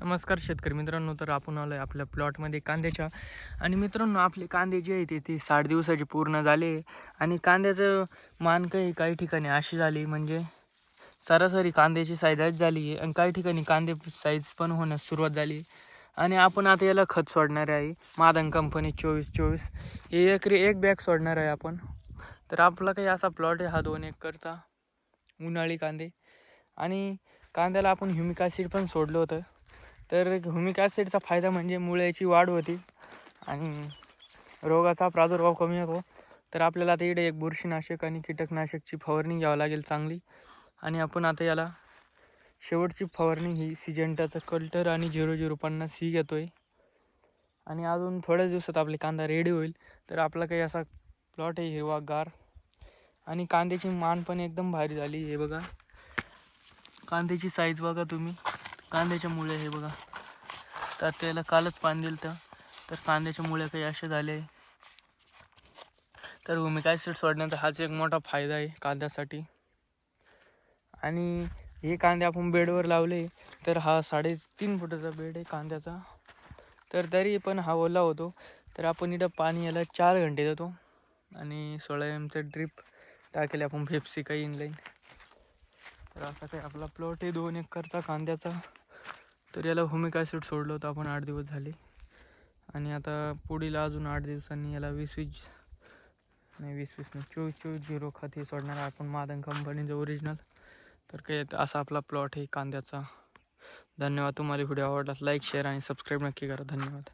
नमस्कार शेतकरी मित्रांनो तर आपण आलो आहे आपल्या प्लॉटमध्ये कांद्याच्या. आणि मित्रांनो आपले कांदे जे आहे ते साठ दिवसाचे पूर्ण झाले. आणि कांद्याचं मान काही काही ठिकाणी अशी झाली म्हणजे सरासरी कांद्याची साईज आज झाली आहे. आणि काही ठिकाणी कांदे साईज पण होण्यास सुरुवात झाली आणि आपण आता याला खत सोडणार आहे. मादन कंपनी चोवीस चोवीस. हे एकरी एक बॅग सोडणार आहे आपण. तर आपला काही असा प्लॉट आहे हा दोन एकरचा उन्हाळी कांदे. आणि कांद्याला आपण ह्युमिक ॲसिड पण सोडलं होतं. तर ह्युमिक ॲसिडचा फायदा म्हणजे मुळ्याची वाढ होती आणि रोगाचा प्रादुर्भाव कमी होतो. तर आपल्याला आता इकडे एक बुरशीनाशक आणि कीटकनाशकची फवारणी घ्यावं लागेल चांगली. आणि आपण आता याला शेवटची फवारणी ही सिजेंटाचं कल्टर आणि झिरो झिरो पन्नास ही घेतो आहे आणि अजून थोड्याच दिवसात आपले कांदा रेडी होईल. तर आपला काही असा प्लॉट आहे हिरवागार आणि कांद्याची मान पण एकदम भारी झाली हे बघा. कांद्याची साईज बघा तुम्ही. कांद्याच्या मुळे हे बघा. तर त्याला कालच पाणी दिलं तर तर कांद्याच्या मुळे काही असे झाले. तर भूमिक ॲसिड सोडण्याचा हाच एक मोठा फायदा आहे कांद्यासाठी. आणि हे कांदे आपण बेडवर लावले तर हा साडेतीन फुटाचा बेड आहे कांद्याचा. तर तरी पण हा ओला होतो. तर आपण इथं पाणी याला चार घंटे देतो. आणि सोळा एमचं ड्रीप टाकेल आपण फेप्सी काही इनलाईन तर असा काही आपला प्लॉट आहे. दोन एकरचा कांद्याचा. तर याला हुमिक ॲसिड सोडलं होतं आपण आठ दिवस झाले. आणि आता पुढील अजून आठ दिवसांनी याला वीस वीस नाही वीस वीस नाही चोवीस चोवीस झिरो खत हे सोडणार आपण मादन कंपनीचं ओरिजिनल तर काय असा आपला प्लॉट आहे कांद्याचा. धन्यवाद तुम्हाला व्हिडिओ आवडला लाईक शेअर आणि सबस्क्राईब नक्की करा. धन्यवाद.